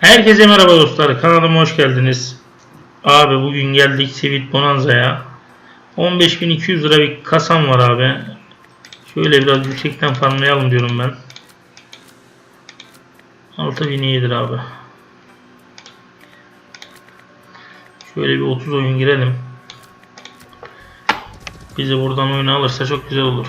Herkese merhaba dostlar. Kanalıma hoş geldiniz. Abi bugün geldik Sweet Bonanza'ya. 15.200 lira bir kasam var abi. Şöyle biraz yüksekten farmlayalım diyorum ben. 6000 iyidir abi. Şöyle bir 30 oyun girelim. Bizi buradan oyunu alırsa çok güzel olur.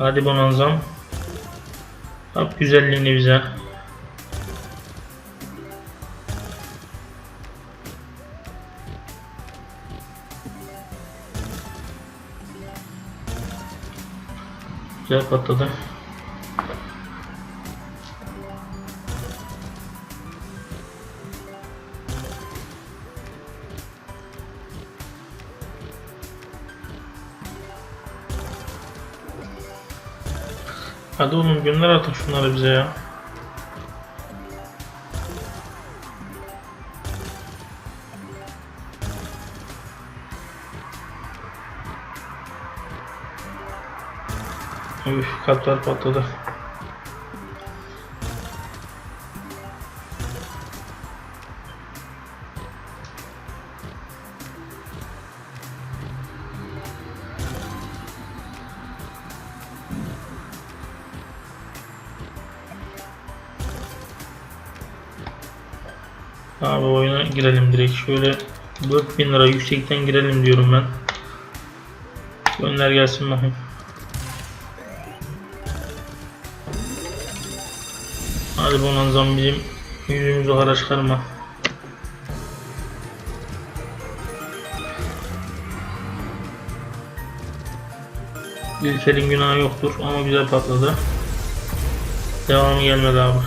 Hadi bonanzam. Yap güzelliğini bize. Güzel patladı. Hadi oğlum gönder artık şunları bize ya. Üf kalpler patladı. Abi oyuna girelim direkt. Şöyle 4000 lira yüksekten girelim diyorum ben. Gönder gelsin bakayım. Hadi bonanzam bizim yüzümüzü hara çıkarma. İlkelin günahı yoktur ama güzel patladı. Devamı gelmedi abi.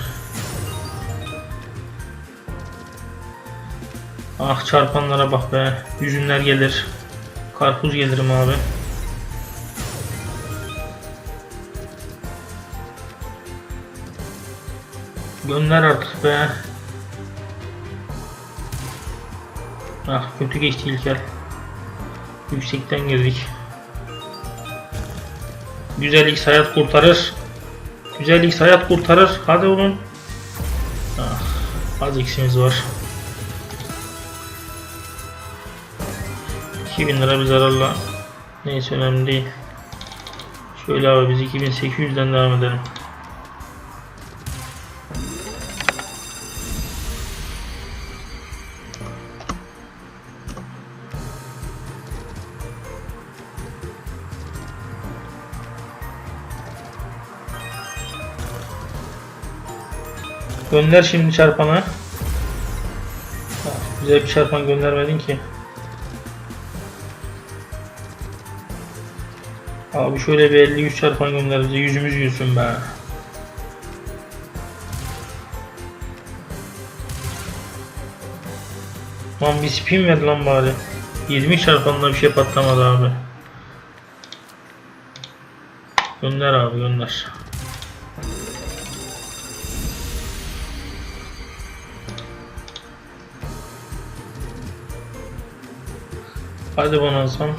Ah çarpanlara bak be. Yüzünler gelir. Karpuz gelirim abi. Gönder artık be. Ah kötü geçti İlker. Yüksekten girdik. Güzellik hayat kurtarır. Güzellik hayat kurtarır. Hadi oğlum. Ah, az eksimiz var. 2000 lira bir zararla. Neyse önemli değil. Şöyle abi biz 2800'den devam edelim. Gönder şimdi çarpanı. Güzel bir çarpan göndermedin ki. Abi şöyle bir 53 çarpan gönder bize yüzümüz gülsün be. Lan bir spin ver lan bari. 20 çarpanla bir şey patlamadı abi. Gönder abi gönder. Hadi bana alsam.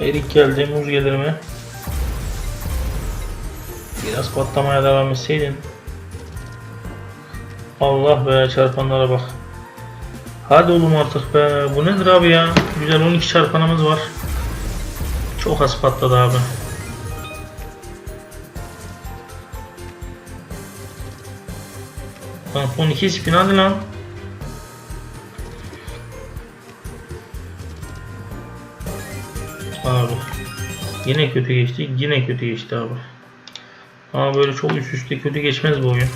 Erik geldi, muz gelir mi? Biraz patlamaya devam etseydin. Allah be çarpanlara bak. Hadi oğlum artık be. Bu nedir abi ya? Güzel 12 çarpanımız var. Çok az patladı abi. Lan son 2 spin hadi lan. Yine kötü geçti. Yine kötü geçti abi. Ama böyle çok üst üste kötü geçmez bu oyun.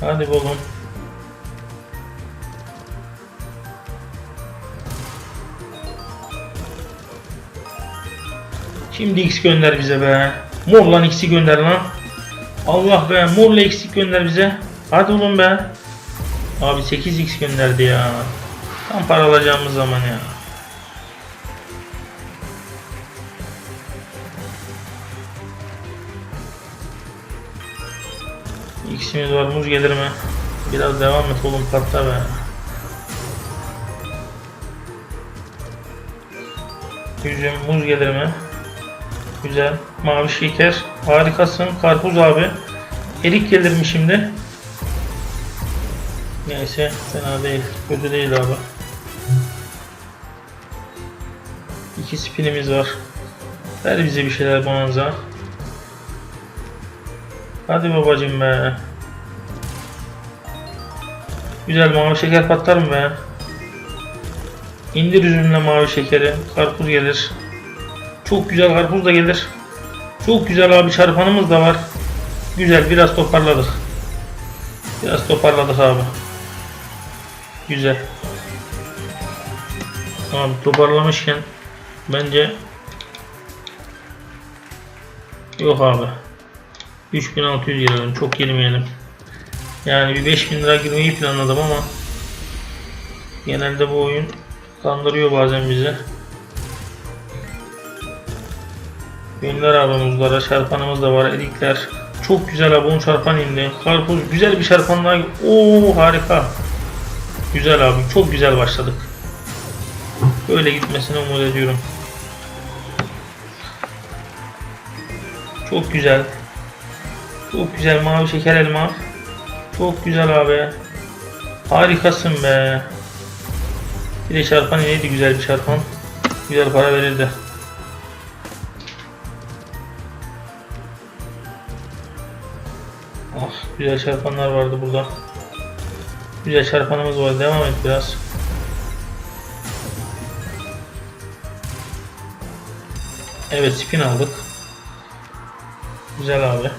Hadi oğlum. Şimdi X gönder bize be. Mor lan X'i gönder lan. Allah be morla eksik gönder bize. Hadi oğlum be. Abi 8x gönderdi ya. Tam para alacağımız zaman ya. X'imiz var muz gelir mi? Biraz devam et oğlum patla be. Üzüm muz gelir mi? Güzel. Mavi şeker. Harikasın. Karpuz abi. Erik gelir mi şimdi? Neyse fena değil. Kötü değil abi. İki spinimiz var. Ver bize bir şeyler bonanza. Hadi babacım be. Güzel mavi şeker patlar mı be? İndir üzümle mavi şekeri. Karpuz gelir. Çok güzel karpuz da gelir. Çok güzel abi çarpanımız da var. Güzel biraz toparladık. Biraz toparladık abi. Güzel. Abi toparlamışken bence yok abi. 3600 girelim. Çok girmeyelim. Yani bir 5000 lira girmeyi planladım ama genelde bu oyun kandırıyor bazen bizi. Gönder abi muzlara. Çarpanımız da var. Erikler. Çok güzel abi. 10 çarpan indi. Karpuz. Güzel bir çarpan daha. Oo harika. Güzel abi. Çok güzel başladık. Böyle gitmesini umut ediyorum. Çok güzel. Çok güzel mavi şeker elma. Çok güzel abi. Harikasın be. Bir de çarpan neydi güzel bir çarpan. Güzel para verirdi. Ah güzel çarpanlar vardı burada. Güzel çarpanımız var. Devam et biraz. Evet spin aldık. Güzel abi.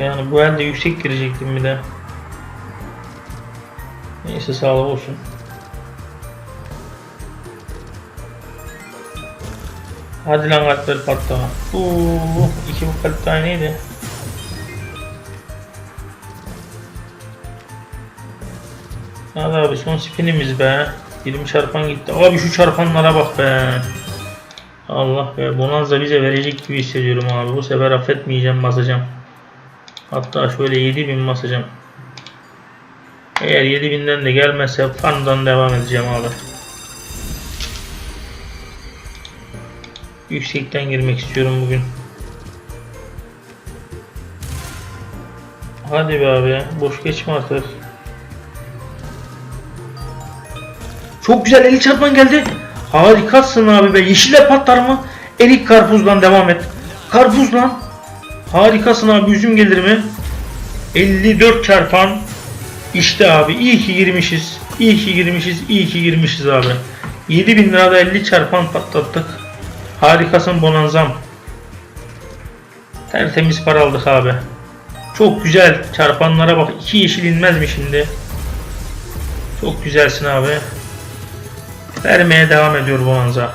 Yani bu elde yüksek girecektim bir de. Neyse sağlık olsun. Hadi lan kalpler patlama. Uuu iki bu kalp neydi? Hadi abi son spinimiz be. 20 çarpan gitti. Abi şu çarpanlara bak be. Allah be. Bonanza bize verecek gibi hissediyorum abi. Bu sefer affetmeyeceğim basacağım. Hatta şöyle 7000 basacağım. Eğer 7000'den de gelmezse fandan devam edeceğim abi. Yüksekten girmek istiyorum bugün. Hadi be abi. Boş geçme artık. Çok güzel elik çarpman geldi. Harikasın abi be. Yeşille patlar mı? Elik karpuzdan devam et. Karpuzlan. Harikasın abi. Üzüm gelir mi? 54 çarpan. İşte abi. iyi ki girmişiz. İyi ki girmişiz. iyi ki girmişiz abi. 7000 lirada 50 çarpan patlattık. Harikasın bonanzam. Tertemiz para aldık abi. Çok güzel. Çarpanlara bak. İki yeşil inmez mi şimdi? Çok güzelsin abi. Vermeye devam ediyor bonanza.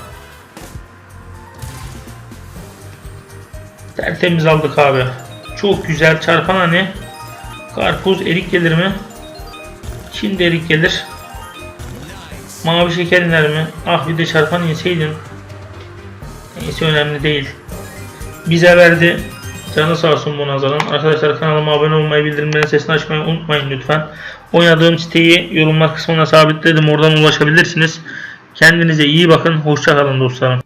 Tertemiz aldık abi. Çok güzel. Çarpan hani. Karpuz erik gelir mi? Şimdi erik gelir. Mavi şeker iner mi? Ah bir de çarpan inseydin. Neyse önemli değil. Bize verdi. Canı sağ olsun bu nazaran. Arkadaşlar kanalıma abone olmayı, bildirimlerin sesini açmayı unutmayın lütfen. Oynadığım siteyi yorumlar kısmına sabitledim. Oradan ulaşabilirsiniz. Kendinize iyi bakın. Hoşçakalın dostlarım.